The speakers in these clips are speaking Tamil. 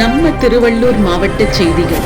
நம்ம திருவள்ளூர் மாவட்ட செய்திகள்.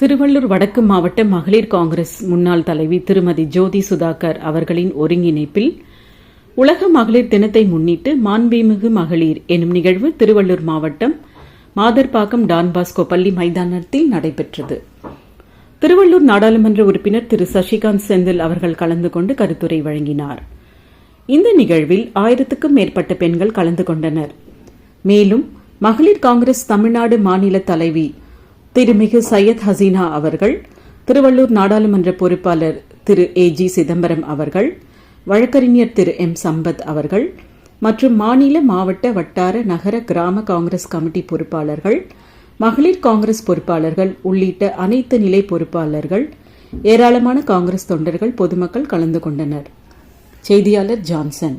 திருவள்ளூர் வடக்கு மாவட்ட மகளிர் காங்கிரஸ் முன்னாள் தலைவி திருமதி ஜோதி சுதாகர் அவர்களின் ஒருங்கிணைப்பில் உலக மகளிர் தினத்தை முன்னிட்டு மாண்புமிகு மகளிர் எனும் நிகழ்வு திருவள்ளூர் மாவட்டம் மாதர்பாக்கம் டான்பாஸ்கோ பள்ளி மைதானத்தில் நடைபெற்றது. திருவள்ளூர் நாடாளுமன்ற உறுப்பினர் திரு. சசிகாந்த் செந்தில் அவர்கள் கலந்து கொண்டு கருத்துரை வழங்கினார். இந்த நிகழ்வில் ஆயிரத்துக்கும் மேற்பட்ட பெண்கள் கலந்து கொண்டனர். மேலும் மகளிர் காங்கிரஸ் தமிழ்நாடு மாநில தலைவி திருமிகு சையத் ஹசீனா அவர்கள் திருவள்ளூர் நாடாளுமன்ற பொறுப்பாளர் திரு ஏ ஜி சிதம்பரம் அவர்கள் வழக்கறிஞர் திரு எம் சம்பத் அவர்கள் மற்றும் மாநில மாவட்ட வட்டார நகர கிராம காங்கிரஸ் கமிட்டி பொறுப்பாளர்கள் மகளிர் காங்கிரஸ் பொறுப்பாளர்கள் உள்ளிட்ட அனைத்து நிலை பொறுப்பாளர்கள் ஏராளமான காங்கிரஸ் தொண்டர்கள் பொதுமக்கள் கலந்து கொண்டனர். செய்தியாளர் ஜான்சன்.